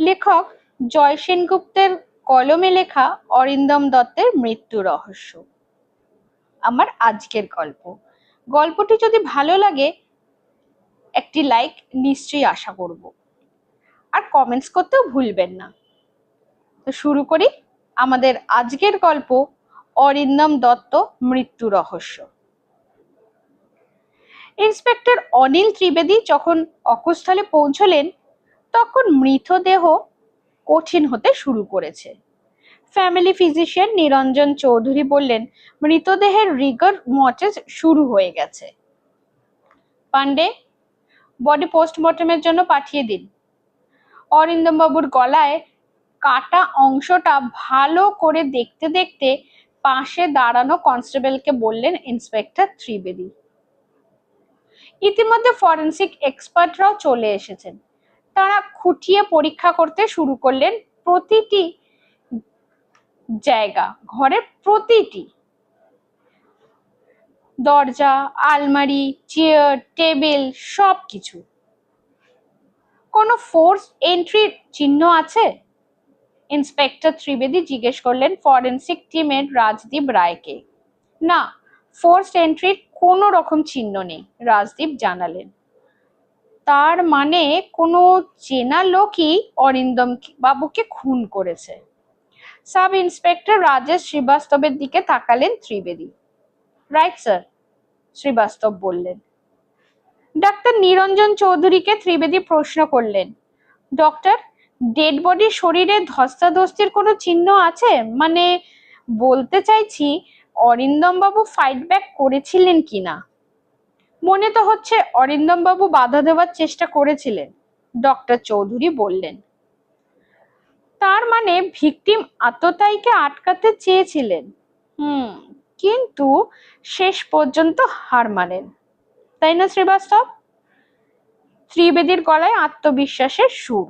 লেখক জয় সেনগুপ্তের কলমে লেখা অরিন্দম দত্তের মৃত্যু রহস্য। আমার আজকের গল্প। গল্পটি যদি ভালো লাগে, একটি লাইক নিশ্চয়ই আশা করব। আর কমেন্টস করতেও ভুলবেন না। তো শুরু করি আমাদের আজকের গল্প, অরিন্দম দত্ত মৃত্যু রহস্য। ইন্সপেক্টর অনিল ত্রিবেদী যখন অকুস্থলে পৌঁছলেন তখন মৃতদেহ কঠিন হতে শুরু করেছে। ফ্যামিলি ফিজিশিয়ান নিরঞ্জন চৌধুরী বললেন, মৃতদেহের রিগার মর্টেজ শুরু হয়ে গেছে। পান্ডে বডি পোস্টমর্টমের জন্য পাঠিয়ে দিন। অরিন্দম বাবুর গলায় কাটা অংশটা ভালো করে দেখতে দেখতে পাশে দাঁড়ানো কনস্টেবলকে বললেন ইন্সপেক্টর ত্রিবেদী। ইতিমধ্যে ফরেন্সিক এক্সপার্টরাও চলে এসেছেন। তারা খুঁটিয়ে পরীক্ষা করতে শুরু করলেন প্রতিটি জায়গা, ঘরের প্রতিটি দরজা, আলমারি, চেয়ার, টেবিল সব কিছু কোনো ফোর্স এন্ট্রির চিহ্ন আছে? ইন্সপেক্টর ত্রিবেদী জিজ্ঞেস করলেন ফরেন্সিক টিমের রাজদীপ রায়কে। না ফোর্স এন্ট্রির কোনো রকম চিহ্ন নেই, রাজদীপ জানালেন। তার মানে কোনো চেনা লোকই অরিন্দম বাবুকে খুন করেছে। সাব ইন্সপেক্টর রাজেশ শ্রীবাস্তবের দিকে তাকালেন ত্রিবেদী। রাইট, স্যার, শ্রীবাস্তব বললেন। ডাক্তার নিরঞ্জন চৌধুরীকে ত্রিবেদী প্রশ্ন করলেন, ডক্টর, ডেড বডির শরীরে ধস্তাধস্তির কোনো চিহ্ন আছে? মানে বলতে চাইছি অরিন্দম বাবু ফাইট ব্যাক করেছিলেন কিনা? মনে তো হচ্ছে অরিন্দম বাবু বাধা দেওয়ার চেষ্টা করেছিলেন, ডক্টর চৌধুরী বললেন। তার মানে ভিকটিম আততায়ীকে আটকাতে চেয়েছিলেন। হুম, কিন্তু শেষ পর্যন্ত হার মানেন। তাই না, শ্রীবাস্তব? ত্রিবেদীর গলায় আত্মবিশ্বাসের সুর।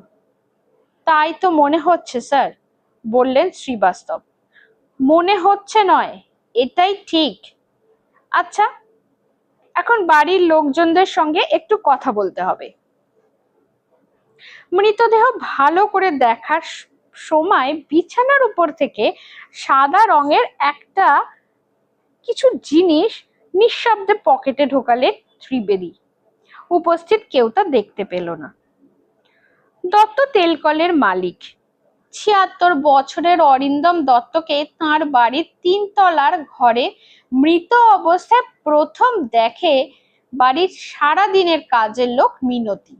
তাই তো মনে হচ্ছে, স্যার, বললেন শ্রীবাস্তব। মনে হচ্ছে নয়, এটাই ঠিক। আচ্ছা এখন বাড়ির লোকজনদের সঙ্গে একটু কথা বলতে হবে। মৃতদেহ ভালো করে দেখার সময় বিছানার উপর থেকে সাদা রঙের একটা কিছু জিনিস নিঃশব্দে পকেটে ঢোকালে ত্রিবেদী উপস্থিত কেউ তা দেখতে পেল না। দত্ত তেলকলের মালিক। ছিয়াত্তর বছরের অরিন্দম দত্তকে তার বাড়ির তিনতলার ঘরে মৃত অবস্থায় প্রথম দেখে বাড়ির সারা দিনের কাজের লোক মিনতি।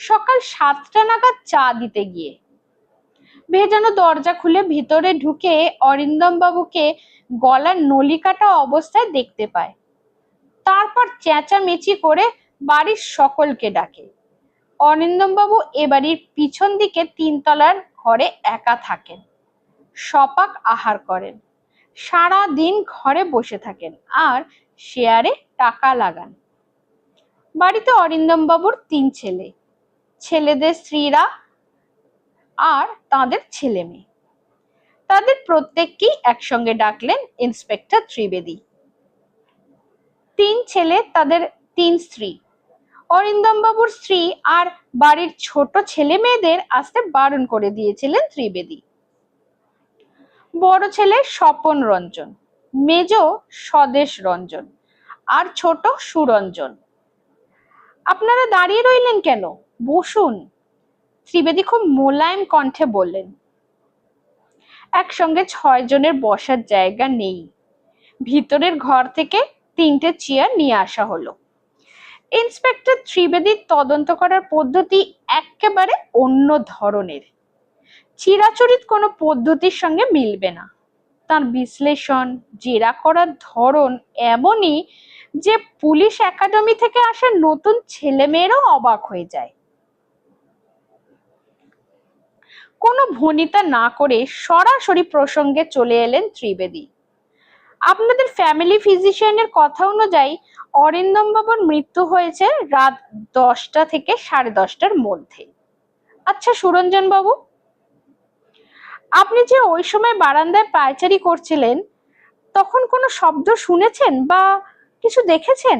সকাল সাতটা নাগাদ চা দিতে গিয়ে ভেজানো দরজা খুলে ভিতরে ঢুকে অরিন্দম বাবুকে গলার নলিকাটা অবস্থায় দেখতে পায়। তারপর চেঁচামেচি করে বাড়ির সকলকে ডাকে। অরিন্দম বাবু এ বাড়ির পিছন দিকে তিনতলার ঘরে একা থাকেন। সপাক আহার করেন। সারা দিন ঘরে বসে থাকেন আর শেয়ারে টাকা লাগান। বাড়িতে অরিন্দম বাবুর তিন ছেলে। ছেলেদের স্ত্রীরা আর তাদের ছেলে মেয়ে তাদের প্রত্যেককেই একসঙ্গে ডাকলেন ইন্সপেক্টর ত্রিবেদী। তিন ছেলে তাদের তিন স্ত্রী। অরিন্দম বাবুর স্ত্রী আর বাড়ির ছোট ছেলে মেয়েদের আসতে বারণ করে দিয়েছিলেন ত্রিবেদী। বড় ছেলে স্বপন রঞ্জন, মেজ স্বদেশ রঞ্জন আর ছোট সুরঞ্জন। আপনারা দাঁড়িয়ে রইলেন কেন? বসুন। ত্রিবেদী খুব মোলায়েম কণ্ঠে বললেন, একসঙ্গে ছয় জনের বসার জায়গা নেই। ভিতরের ঘর থেকে তিনটে চেয়ার নিয়ে আসা হলো। ইন্সপেক্টর ত্রিবেদীর তদন্ত করার পদ্ধতি একেবারে অন্য ধরনের। চিরাচরিত কোনো পদ্ধতির সঙ্গে মিলবে না। তার বিশ্লেষণ, জেরা করার ধরন এমনই যে পুলিশ একাডেমি থেকে আসা নতুন ছেলেমেয়েরাও অবাক হয়ে যায়। কোনো ভনিতা না করে সরাসরি প্রসঙ্গে চলে এলেন ত্রিবেদী। আপনাদের ফ্যামিলি ফিজিশিয়ানের কথা অনুযায়ী অরিন্দম বাবুর মৃত্যু হয়েছে রাত দশটা থেকে সাড়ে দশটার মধ্যে। আচ্ছা সুরঞ্জন বাবু, আপনি যে ওই সময় বারান্দায় পায়চারি করছিলেন, তখন কোনো শব্দ শুনেছেন বা কিছু দেখেছেন?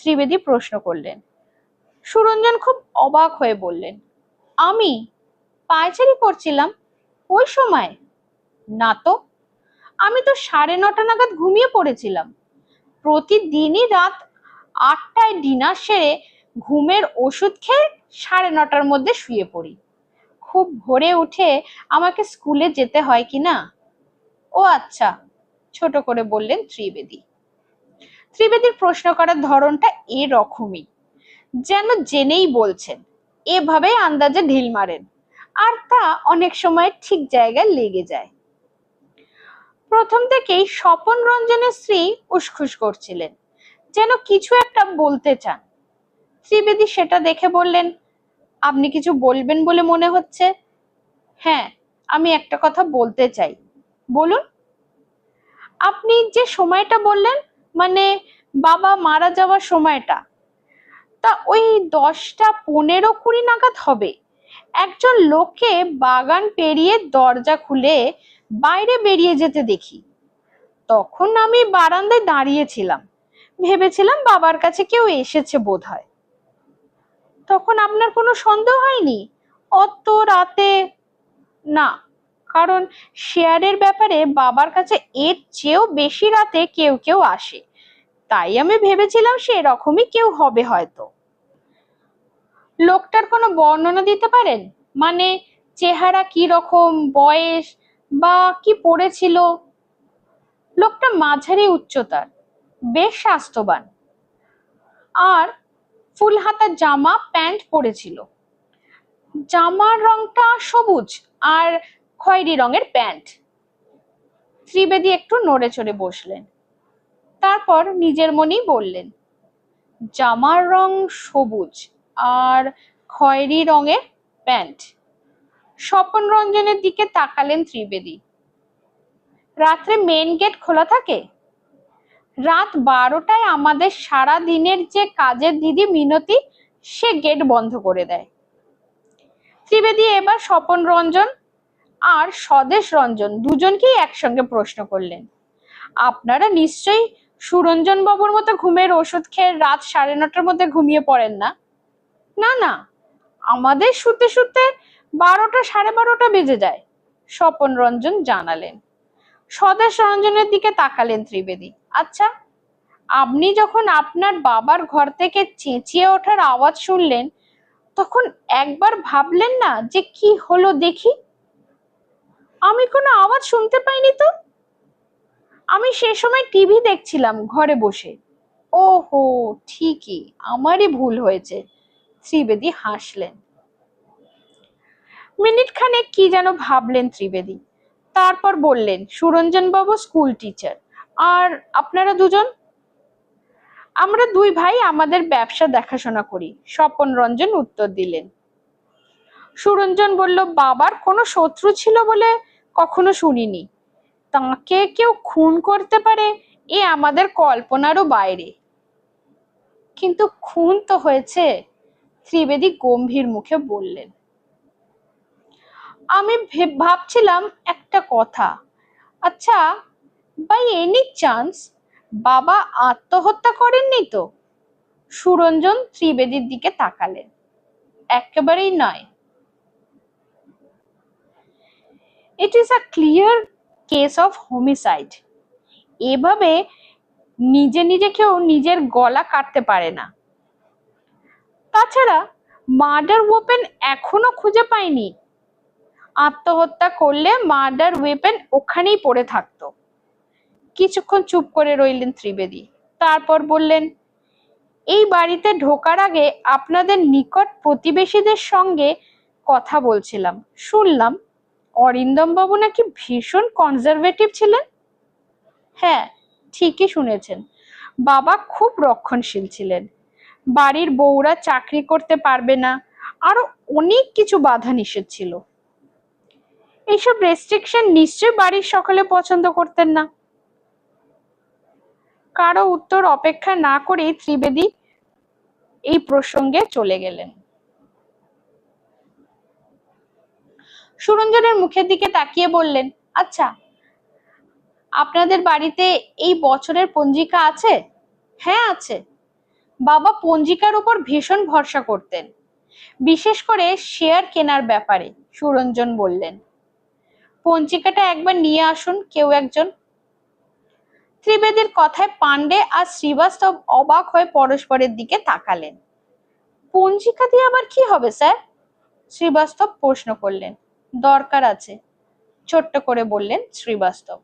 ত্রিবেদী প্রশ্ন করলেন। সুরঞ্জন খুব অবাক হয়ে বললেন, আমি পায়চারি করছিলাম? ওই সময়? না তো। আমি তো সাড়ে নটা নাগাদ ঘুমিয়ে পড়েছিলাম। প্রতিদিনই রাত আটটায় ডিনার সেরে ঘুমের ওষুধ খেয়ে সাড়ে নটার মধ্যে শুয়ে পড়ি। খুব ভোরে উঠে আমাকে স্কুলে যেতে হয় কি না? ও আচ্ছা ছোট করে বললেন ত্রিবেদী। ত্রিবেদীর প্রশ্ন করার ধরনটা এরকমই, যেন জেনেই বলছেন এভাবে আন্দাজে ঢিল মারেন, আর তা অনেক সময় ঠিক জায়গায় লেগে যায়। প্রথম থেকেই স্বপন রঞ্জনের স্ত্রী উসখুস করছিলেন, যেন কিছু একটা বলতে চান। ত্রিবেদী সেটা দেখে বললেন, আপনি কিছু বলবেন বলে মনে হচ্ছে? হ্যাঁ আমি একটা কথা বলতে চাই। বলুন। আপনি যে সময়টা বললেন মানে বাবা মারা যাওয়ার সময়টা, তা ওই দশটা পনেরো কুড়ি নাগাদ হবে। একজন লোককে বাগান পেরিয়ে দরজা খুলে বাইরে বেরিয়ে যেতে দেখি। তখন আমি বারান্দায় দাঁড়িয়েছিলাম ভেবেছিলাম বাবার কাছে কেউ এসেছে বোধ হয় তখন আপনার কোনো সন্দেহ হয়নি? অত রাতে না, কারণ শেয়ারের ব্যাপারে বাবার কাছে এর চেয়েও বেশি রাতে কেউ কেউ আসে। তাই আমি ভেবেছিলাম সে সেরকমই কেউ হবে হয়তো। লোকটার কোনো বর্ণনা দিতে পারেন? মানে চেহারা কি রকম বয়স? বা কি পড়েছিল? লোকটা মাঝারি উচ্চতার, বেশ স্বাস্থ্যবান। আর ফুল হাতা জামা প্যান্ট পরেছিল। জামার রংটা সবুজ আর খয়েরি রঙের প্যান্ট। ত্রিবেদী একটু নড়ে চড়ে বসলেন। তারপর নিজের মনেই বললেন, জামার রং সবুজ আর খয়েরি রঙের প্যান্ট। স্বপন রঞ্জনের দিকে তাকালেন ত্রিবেদী। রাত্রে মেন গেট খোলা থাকে? রাত বারোটায় আমাদের সারা দিনের যে কাজের দিদি মিনতি, সে গেট বন্ধ করে দেয়। ত্রিবেদী এবার স্বপন রঞ্জন আর স্বদেশ রঞ্জন দুজনকেই একসঙ্গে প্রশ্ন করলেন। আপনারা নিশ্চয়ই সুরঞ্জন বাবুর মতো ঘুমের ওষুধ খেয়ে রাত সাড়ে নটার মধ্যে ঘুমিয়ে পড়েন না? না না। আমাদের শুতে শুতে বারোটা, সাড়ে বারোটা বেজে যায়। স্বপন রঞ্জন জানালেন। স্বদেশ রঞ্জনের দিকে তাকালেন ত্রিবেদী। আচ্ছা আপনি যখন আপনার বাবার ঘর থেকে চেঁচিয়ে ওঠার আওয়াজ শুনলেন, তখন একবার ভাবলেন না যে কি হলো দেখি? আমি কোনো আওয়াজ শুনতে পাইনি তো? আমি সে সময় টিভি দেখছিলাম ঘরে বসে। ওহো, ঠিকই, আমারই ভুল হয়েছে, ত্রিবেদী হাসলেন। মিনিট খানেক কি যেন ভাবলেন ত্রিবেদী। তারপর বললেন, সুরঞ্জন বাবু স্কুল টিচার আর আপনারা দুজন? আমরা দুই ভাই আমাদের ব্যবসা দেখাশোনা করি, স্বপন রঞ্জন উত্তর দিলেন। সুরঞ্জন বলল, বাবার কোনো শত্রু ছিল বলে কখনো শুনিনি। তাকে কেউ খুন করতে পারে, এ আমাদের কল্পনারও বাইরে। কিন্তু খুন তো হয়েছে, ত্রিবেদী গম্ভীর মুখে বললেন। আমি ভাবছিলাম একটা কথা। আচ্ছা বাই এনি চান্স বাবা আত্মহত্যা করেননি তো? সুরঞ্জন ত্রিবেদীর দিকে তাকালেন। একেবারেই নয়। It is a clear case of homicide এভাবে নিজে নিজে কেউ নিজের গলা কাটতে পারে না। তাছাড়া মার্ডার ওপেন এখনও খুঁজে পাইনি। আত্মহত্যা করলে মার্ডার ওয়েপেন ওখানেই পড়ে থাকতো। কিছুক্ষণ চুপ করে রইলেন ত্রিবেদী। তারপর বললেন, এই বাড়িতে ঢোকার আগে আপনাদের নিকট প্রতিবেশীদের সঙ্গে কথা বলছিলাম। শুনলাম অরিন্দম বাবু নাকি ভীষণ কনজারভেটিভ ছিলেন? হ্যাঁ ঠিকই শুনেছেন। বাবা খুব রক্ষণশীল ছিলেন। বাড়ির বউরা চাকরি করতে পারবে না। আরও অনেক কিছু বাধা নিষেধ ছিল। এইসব রেস্ট্রিকশন নিশ্চয় বাড়ির সকলে পছন্দ করতেন না। কারও উত্তর অপেক্ষা না করেই ত্রিবেদী এই প্রসঙ্গে চলে গেলেন। সুরঞ্জনের মুখের দিকে তাকিয়ে বললেন আচ্ছা আপনাদের বাড়িতে এই বছরের পঞ্জিকা আছে? হ্যাঁ আছে। বাবা পঞ্জিকার উপর ভীষণ ভরসা করতেন। বিশেষ করে শেয়ার কেনার ব্যাপারে, সুরঞ্জন বললেন। পঞ্জিকাটা একবার নিয়ে আসুন, কেউ একজন। ত্রিবেদীর কথায় পাণ্ডে আর শ্রীবাস্তব অবাক হয়ে পরস্পরের দিকে তাকালেন। পঞ্জিকা দিয়ে আবার কি হবে, স্যার? শ্রীবাস্তব প্রশ্ন করলেন। দরকার আছে, ছোট্ট করে বললেন শ্রীবাস্তব।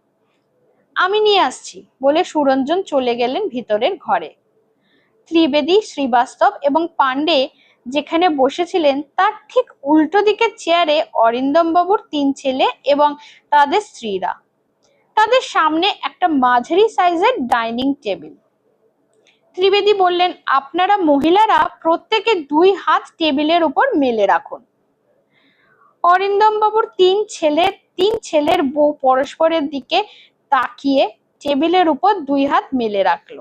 আমি নিয়ে আসছি, বলে সুরঞ্জন চলে গেলেন ভিতরের ঘরে। ত্রিবেদী, শ্রীবাস্তব এবং পাণ্ডে যেখানে বসেছিলেন তার ঠিক উল্টো দিকের চেয়ারে অরিন্দম বাবুর তিন ছেলে এবং তাদের স্ত্রীরা। তাদের সামনে একটা মাঝারি সাইজের ডাইনিং টেবিল। ত্রিবেদী বললেন, আপনারা মহিলারা প্রত্যেকে দুই হাত টেবিলের উপর মেলে রাখুন। অরিন্দম বাবুর তিন ছেলে, তিন ছেলের বউ পরস্পরের দিকে তাকিয়ে টেবিলের উপর দুই হাত মেলে রাখল।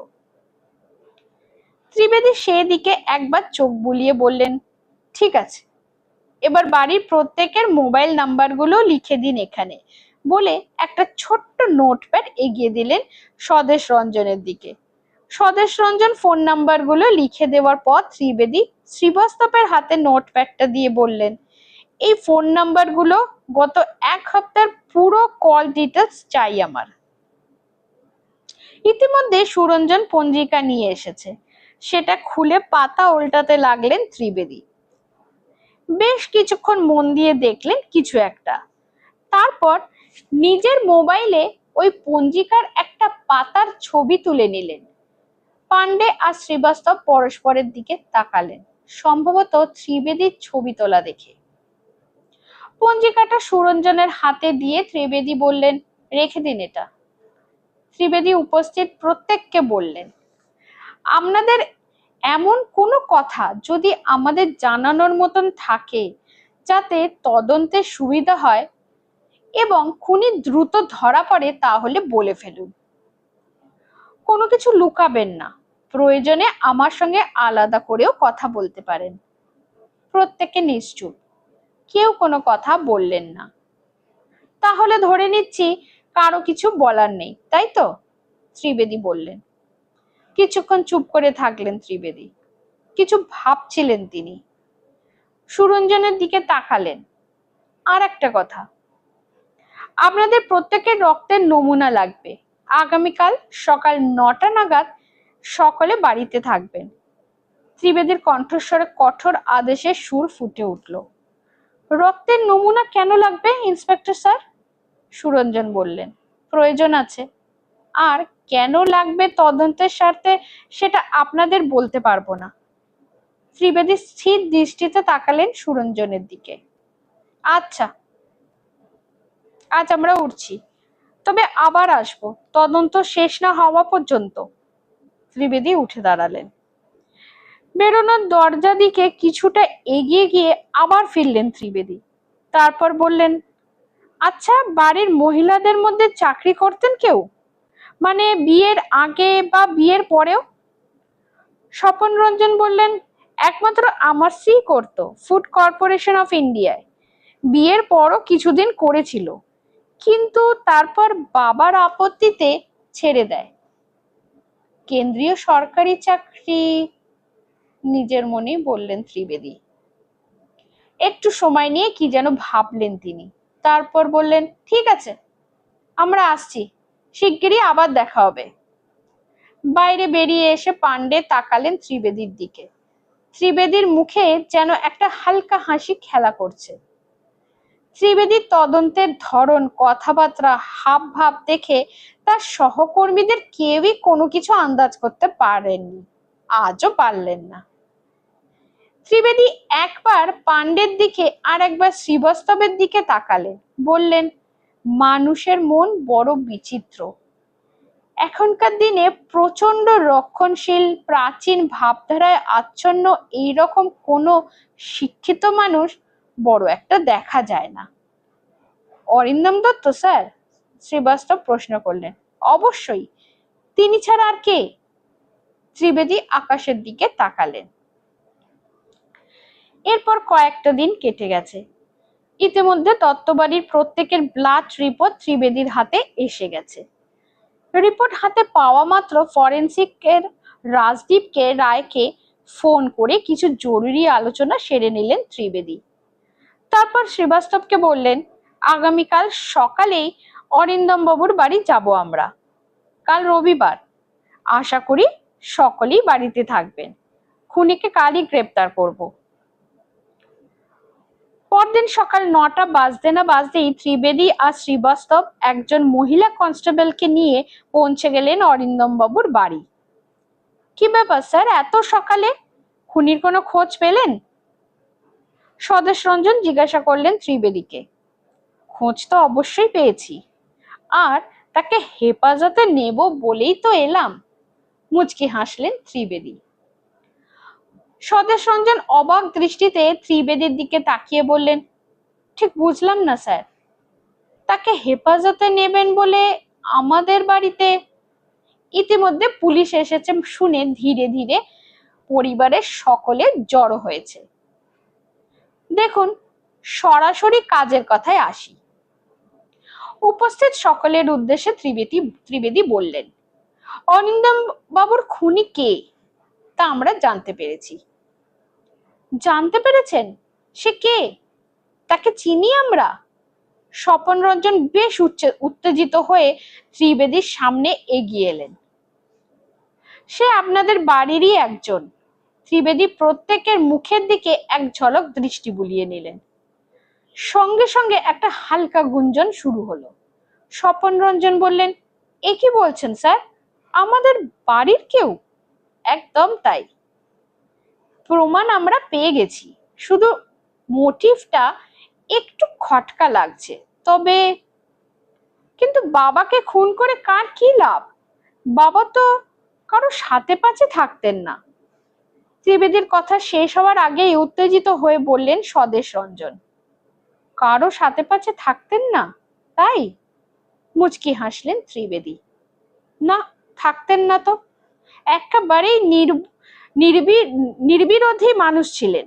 ত্রিবেদী সেদিকে একবার চোখ বুলিয়ে বললেন, ঠিক আছে। এবার বাড়ির প্রত্যেকের মোবাইল নাম্বারগুলো লিখে দিন এখানে। বলে একটা ছোট্ট নোটপ্যাড এগিয়ে দিলেন স্বদেশ রঞ্জনের দিকে। স্বদেশ রঞ্জন ফোন নাম্বারগুলো লিখে দেওয়ার পর ত্রিবেদী শ্রীবাস্তবের হাতে নোটপ্যাডটা দিয়ে বললেন, এই ফোন নাম্বারগুলো গত এক সপ্তাহের পুরো কল ডিটেলস চাই আমার। ইতিমধ্যে সুরঞ্জন পঞ্জিকা নিয়ে এসেছে। সেটা খুলে পাতা উল্টাতে লাগলেন ত্রিবেদী। বেশ কিছুক্ষণ মন দিয়ে দেখলেন কিছু একটা। তারপর নিজের মোবাইলে ওই পঞ্জিকার একটা পাতার ছবি তুলে নিলেন। পান্ডে আর শ্রীবাস্তব পরস্পরের দিকে তাকালেন, সম্ভবত ত্রিবেদীর ছবি তোলা দেখে। পঞ্জিকাটা সুরঞ্জনের হাতে দিয়ে ত্রিবেদী বললেন, রেখে দিন এটা। ত্রিবেদী উপস্থিত প্রত্যেককে বললেন আপনাদের এমন কোনো কথা যদি আমাদের জানানোর মতন থাকে যাতে তদন্তে সুবিধা হয় এবং খুনি দ্রুত ধরা পড়ে তাহলে বলে ফেলুন। কোনো কিছু লুকাবেন না। প্রয়োজনে আমার সঙ্গে আলাদা করেও কথা বলতে পারেন। প্রত্যেকে নিশ্চুপ। কেউ কোনো কথা বললেন না। তাহলে ধরে নিচ্ছি কারও কিছু বলার নেই, তাই তো? ত্রিবেদী বললেন। কিছুক্ষণ চুপ করে থাকলেন ত্রিবেদী। কিছু ভাবছিলেন তিনি। সুরঞ্জনের দিকে তাকালেন। আর একটা কথা, আপনাদের প্রত্যেকের রক্তের নমুনা লাগবে। আগামীকাল সকাল নটা নাগাদ সকলে বাড়িতে থাকবেন। ত্রিবেদীর কণ্ঠস্বরে কঠোর আদেশের সুর ফুটে উঠল। রক্তের নমুনা কেন লাগবে, ইন্সপেক্টর স্যার? সুরঞ্জন বললেন, প্রয়োজন আছে। আর কেন লাগবে তদন্তের স্বার্থে সেটা আপনাদের বলতে পারব না। ত্রিবেদী স্থির দৃষ্টিতে তাকালেন সুরঞ্জনের দিকে। আচ্ছা আজ আমরা উঠছি। তবে আবার আসব। তদন্ত শেষ না হওয়া পর্যন্ত। ত্রিবেদী উঠে দাঁড়ালেন। বেরোনোর দরজা দিকে কিছুটা এগিয়ে গিয়ে আবার ফিরলেন ত্রিবেদী। তারপর বললেন আচ্ছা বাড়ির মহিলাদের মধ্যে চাকরি করতেন কেউ? মানে বিয়ের আগে বা বিয়ের পরেও? স্বপন রঞ্জন বললেন, একমাত্র আমার স্ত্রী করত, ফুড কর্পোরেশন অফ ইন্ডিয়ায়। বিয়ের পরও কিছুদিন করেছিল, কিন্তু তারপর বাবার আপত্তিতে ছেড়ে দেয়। কেন্দ্রীয় সরকারি চাকরি। নিজের মনেই বললেন ত্রিবেদী। একটু সময় নিয়ে কি যেন ভাবলেন তিনি। তারপর বললেন, ঠিক আছে, আমরা আসছি। শিগগিরই আবার দেখা হবে। বাইরে বেরিয়ে এসে পাণ্ডে তাকালেন ত্রিবেদীর দিকে। ত্রিবেদীর মুখে যেন একটা হালকা হাসি খেলা করছে। ত্রিবেদীর তদন্তের ধরন, কথাবার্তা হাব ভাব দেখে তার সহকর্মীদের কেউই কোনো কিছু আন্দাজ করতে পারেননি, আজও পারলেন না। ত্রিবেদী একবার পাণ্ডের দিকে আর একবার শ্রীবাস্তবের দিকে তাকালেন, বললেন মানুষের মন বড় বিচিত্র। এখনকার দিনে প্রচণ্ড রক্ষণশীল, প্রাচীন ভাবধারায় আচ্ছন্ন এইরকম কোনো শিক্ষিত মানুষ বড় একটা দেখা যায় না। অরিন্দম দত্ত, স্যার? শ্রীবাস্তব প্রশ্ন করলেন। অবশ্যই। তিনি ছাড়া আর কে? ত্রিবেদী আকাশের দিকে তাকালেন। এরপর কয়েকটা দিন কেটে গেছে। ইতিমধ্যে তত্ত্ববাড়ির প্রত্যেকের ব্লাড রিপোর্ট ত্রিবেদীর হাতে এসে গেছে। রিপোর্ট হাতে পাওয়া মাত্র ফরেন্সিকের রাজদীপকে, রায়কে ফোন করে কিছু জরুরি আলোচনা সেরে নিলেন ত্রিবেদী। তারপর শ্রীবাস্তবকে বললেন, আগামীকাল সকালেই অরিন্দম বাবুর বাড়ি যাব আমরা। কাল রবিবার। আশা করি সকলেই বাড়িতে থাকবেন। খুনিকে কালই গ্রেপ্তার করব। পরদিন সকাল নটা বাজতে না বাজতেই ত্রিবেদী আর শ্রীবাস্তব একজন মহিলা কনস্টেবলকে নিয়ে পৌঁছে গেলেন অরিন্দম বাবুর বাড়ি। কি ব্যাপার স্যার, এত সকালে? খুনির কোনো খোঁজ পেলেন? স্বদেশ রঞ্জন জিজ্ঞাসা করলেন ত্রিবেদীকে। খোঁজ তো অবশ্যই পেয়েছি। আর তাকে হেফাজতে নেব বলেই তো এলাম। মুচকি হাসলেন ত্রিবেদী। স্বদেশ রঞ্জন অবাক দৃষ্টিতে ত্রিবেদীর দিকে তাকিয়ে বললেন, ঠিক বুঝলাম না স্যার। তাকে হেফাজতে নেবেন বলে আমাদের বাড়িতে ইতিমধ্যে পুলিশ এসেছে শুনে ধীরে ধীরে পরিবারের সকলে জড়ো হয়েছে। দেখুন, সরাসরি কাজের কথায় আসি। উপস্থিত সকলের উদ্দেশ্যে ত্রিবেদী ত্রিবেদী বললেন অনিন্দম বাবুর খুনি কে? তা আমরা জানতে পেরেছি। জানতে পেরেছেন? সে কে? তাকে চিনি আমরা? স্বপন রঞ্জন বেশ উত্তেজিত হয়ে ত্রিবেদীর সামনে এগিয়ে এলেন। সে আপনাদের বাড়িরই একজন। ত্রিবেদী প্রত্যেকের মুখের দিকে এক ঝলক দৃষ্টি বুলিয়ে নিলেন। সঙ্গে সঙ্গে একটা হালকা গুঞ্জন শুরু হলো। স্বপন রঞ্জন বললেন, এ কি বলছেন স্যার? আমাদের বাড়ির কেউ? একদম তাই। প্রমাণ আমরা পেয়ে গেছি। শুধু মোটিভটা একটু খটকা লাগছে। তবে কিন্তু বাবাকে খুন করে কার কি লাভ? বাবা তো কারও সাথে পাচে থাকতেন না। ত্রিবেদীর কথা শেষ হওয়ার আগেই উত্তেজিত হয়ে বললেন স্বদেশ রঞ্জন। কারও সাথে পাচে থাকতেন না? তাই? মুচকি হাসলেন ত্রিবেদী। না, থাকতেন না তো। একেবারেই নির নির্বি- নির্বিরোধী মানুষ ছিলেন।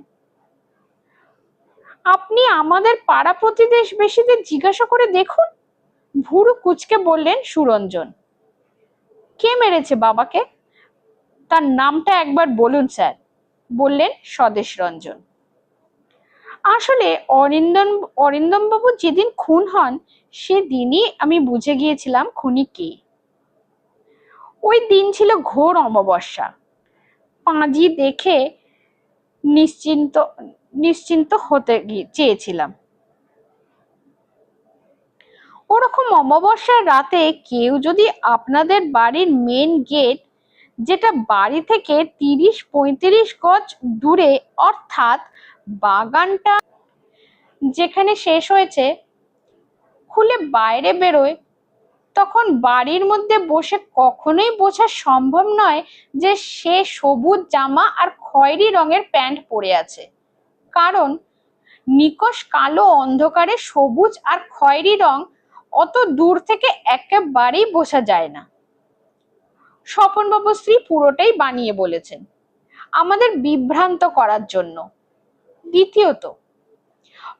আপনি আমাদের পাড়া প্রতিবেশীদের জিজ্ঞাসা করে দেখুন। ভুরু কুচকে বললেন, সুরঞ্জন, কে মেরেছে বাবাকে? তার নামটা একবার বলুন, স্যার, বললেন স্বদেশ রঞ্জন। আসলে অরিন্দম বাবু যেদিন খুন হন, সেদিনই আমি বুঝে গিয়েছিলাম খুনি কে। ওই দিন ছিল ঘোর অমাবস্যা। পাঁজি দেখে নিশ্চিন্ত নিশ্চিন্ত হতে চেয়েছিলাম। ওরকম অমাবস্যার রাতে কেউ যদি আপনাদের বাড়ির মেন গেট যেটা বাড়ি থেকে তিরিশ, পঁয়ত্রিশ গজ দূরে, অর্থাৎ বাগানটা যেখানে শেষ হয়েছে, খুলে বাইরে বেরোয় তখন বাড়ির মধ্যে বসে কখনোই বোঝা সম্ভব নয় যে সে সবুজ জামা আর খয়েরি রঙের প্যান্ট পরে আছে। কারণ নিকষ কালো অন্ধকারে সবুজ আর খয়েরি রং অত দূর থেকে একেবারেই বোঝা যায় না। স্বপনবাবু স্ত্রী পুরোটাই বানিয়ে বলেছেন, আমাদের বিভ্রান্ত করার জন্য। দ্বিতীয়ত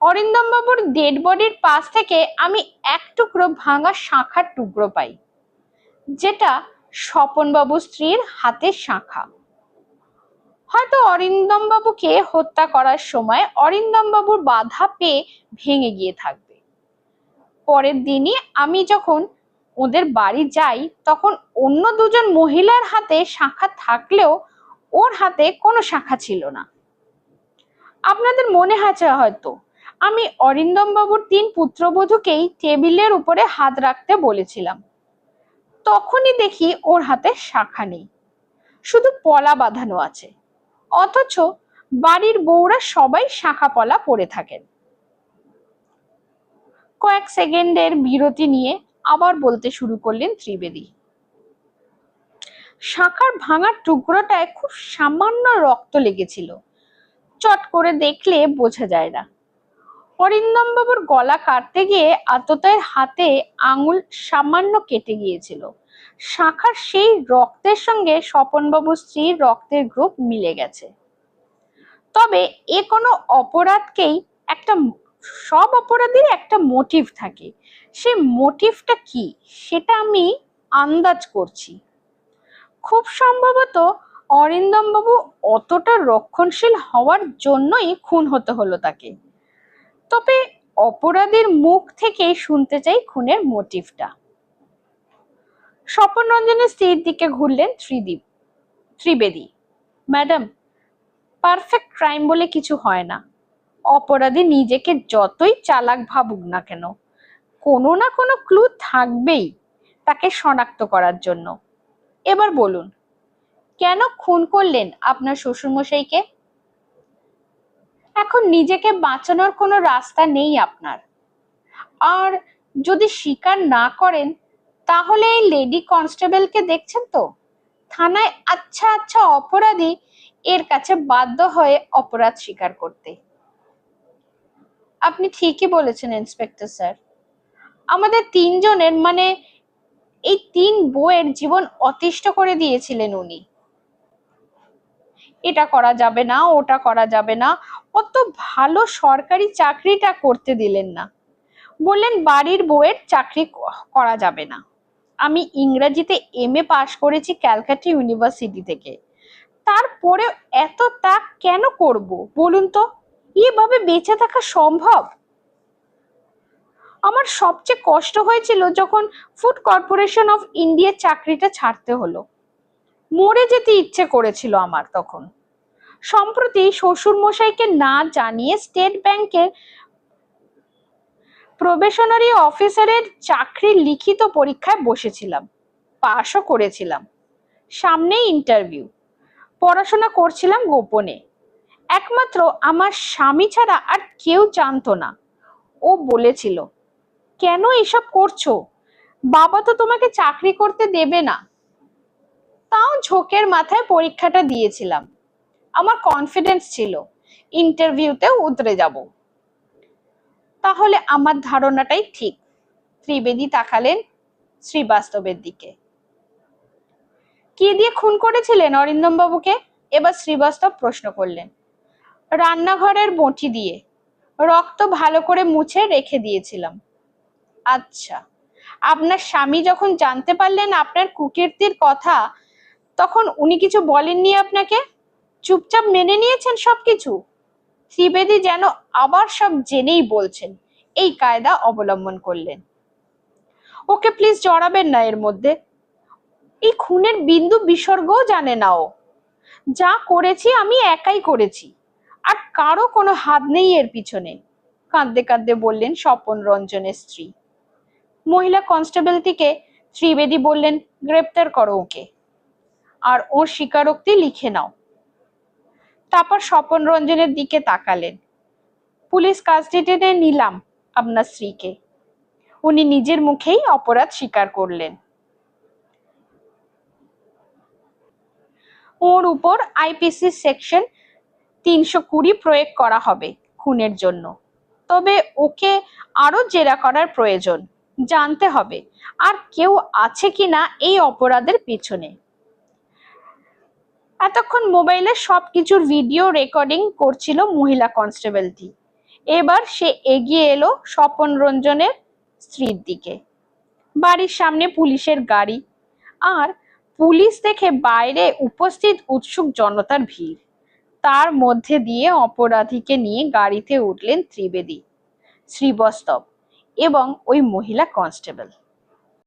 অরিন্দম বাবুর ডেড বডির পাশ থেকে আমি এক টুকরো ভাঙা শাখার টুকরো পাই, যেটা স্বপন বাবু স্ত্রীর হাতের শাখা। হয়তো অরিন্দম বাবুকে হত্যা করার সময় অরিন্দম বাবুর বাধা পেয়ে ভেঙে গিয়ে থাকবে। পরের দিনই আমি যখন ওদের বাড়ি যাই, তখন অন্য দুজন মহিলার হাতে শাখা থাকলেও ওর হাতে কোনো শাখা ছিল না। আপনাদের মনে আছে হয়তো আমি অরিন্দম বাবুর তিন পুত্রবধূকেই টেবিলের উপরে হাত রাখতে বলেছিলাম। তখনই দেখি ওর হাতে শাখা নেই। শুধু পলা বাঁধানো আছে। অথচ বাড়ির বউরা সবাই শাখা পলা পরে থাকেন। কয়েক সেকেন্ডের বিরতি নিয়ে আবার বলতে শুরু করলেন ত্রিবেদী। শাখার ভাঙার টুকরোটায় খুব সামান্য রক্ত লেগেছিল। চট করে দেখলে বোঝা যায় না। অরিন্দম বাবুর গলা কাটতে গিয়ে আততায়ের হাতে আঙুল সামান্য কেটে গিয়েছিল। শাখার সেই রক্তের সঙ্গে স্বপনবাবুর স্ত্রীর রক্তের গ্রুপ মিলে গেছে। তবে এ কোনো অপরাধকেই একটা সব অপরাধীর একটা মোটিভ থাকে। সে মোটিভটা কি সেটা আমি আন্দাজ করছি। খুব সম্ভবত অরিন্দম বাবু অতটা রক্ষণশীল হওয়ার জন্যই খুন হতে হলো তাকে। তবে অপরাধীর মুখ থেকে শুনতে চাই খুনের মোটিভটা। স্বপন রঞ্জনের স্ত্রীর দিকে ঘুরলেন Tridip. Trivedi, madam, perfect crime বলে কিছু হয় না। অপরাধী নিজেকে যতই চালাক ভাবুক না কেন, কোনো না কোনো ক্লু থাকবেই তাকে শনাক্ত করার জন্য। এবার বলুন, কেন খুন করলেন আপনার শ্বশুরমশাইকে? এখন নিজেকে বাঁচানোর কোনো রাস্তা নেই আপনার। আর যদি স্বীকার না করেন, তাহলে এই লেডি কনস্টেবলকে দেখছেন তো? থানায় আচ্ছা আচ্ছা অপরাধী এর কাছে বাধ্য হয়ে অপরাধ স্বীকার করতে। আপনি ঠিকই বলেছেন, ইন্সপেক্টর স্যার। আমাদের তিনজনের মানে এই তিন বইয়ের জীবন অতিষ্ঠ করে দিয়েছিলেন উনি। এটা করা যাবে না, ওটা করা যাবে না। অত ভালো সরকারি চাকরিটা করতে দিলেন না। বললেন, বাড়ির বউয়ের চাকরি করা যাবে না। আমি ইংরেজিতে এম এ পাশ করেছি ক্যালকাটা ইউনিভার্সিটি থেকে। তারপরে এত তাক কেন করব, বলুন তো? এভাবে বেঁচে থাকা সম্ভব? আমার সবচেয়ে কষ্ট হয়েছিল যখন ফুড কর্পোরেশন অফ ইন্ডিয়ার চাকরিটা ছাড়তে হলো। মরে যেতে ইচ্ছে করেছিল আমার তখন। সম্প্রতি শ্বশুর মশাইকে না জানিয়ে স্টেট ব্যাংকের প্রবেশনারি অফিসারের চাকরির লিখিত পরীক্ষায় বসেছিলাম। পাশও করেছিলাম। সামনেই ইন্টারভিউ। পড়াশোনা করছিলাম গোপনে। একমাত্র আমার স্বামী ছাড়া আর কেউ জানতো না। ও বলেছিল, কেন এসব করছ? বাবা তো তোমাকে চাকরি করতে দেবে না। তাও ঝোঁকের মাথায় পরীক্ষাটা দিয়েছিলাম। আমার কনফিডেন্স ছিল ইন্টারভিউতে উতরে যাব। তাহলে আমার ধারণাটাই ঠিক, ত্রিবেদী তাকালেন শ্রীবাস্তবের দিকে। কি দিয়ে খুন করেছিলেন অরিন্দম বাবুকে এবার শ্রীবাস্তব প্রশ্ন করলেন। রান্নাঘরের বঁটি দিয়ে, রক্ত ভালো করে মুছে রেখে দিয়েছিলাম। আচ্ছা আপনার স্বামী যখন জানতে পারলেন আপনার কুকীর্তির কথা তখন উনি কিছু বলেননি আপনাকে? চুপচাপ মেনে নিয়েছেন সবকিছু? ত্রিবেদী যেন আবার সব জেনেই বলছেন, এই কায়দা অবলম্বন করলেন। ওকে প্লিজ জড়াবেন না এর মধ্যে। এই খুনের বিন্দু বিসর্গও জানে না ও। যা করেছি আমি একাই করেছি, আর কারও কোনো হাত নেই এর পিছনে। কাঁদতে কাঁদতে বললেন স্বপন রঞ্জনের স্ত্রী। মহিলা কনস্টেবলটিকে ত্রিবেদী বললেন, গ্রেপ্তার করো ওকে। আর ওর স্বীকারোক্তি লিখে নাও। তারপর স্বপন রঞ্জনের দিকে তাকালেন। পুলিশ কাস্টডিতে নিলাম আপনার স্ত্রীকে। উনি নিজের মুখেই অপরাধ স্বীকার করলেন। ওর উপর আইপিসি সেকশন তিনশো কুড়ি প্রয়োগ করা হবে খুনের জন্য। তবে ওকে আরও জেরা করার প্রয়োজন। জানতে হবে, আর কেউ আছে কিনা এই অপরাধের পিছনে। এতক্ষণ মোবাইলে সবকিছুর ভিডিও রেকর্ডিং করছিল মহিলা কনস্টেবলটি এবার সে এগিয়ে এলো স্বপন রঞ্জনের স্ত্রীর দিকে। বাড়ির সামনে পুলিশের গাড়ি। আর পুলিশ দেখে বাইরে উপস্থিত উৎসুক জনতার ভিড়। তার মধ্যে দিয়ে অপরাধীকে নিয়ে গাড়িতে উঠলেন ত্রিবেদী, শ্রীবস্তব এবং ওই মহিলা কনস্টেবল।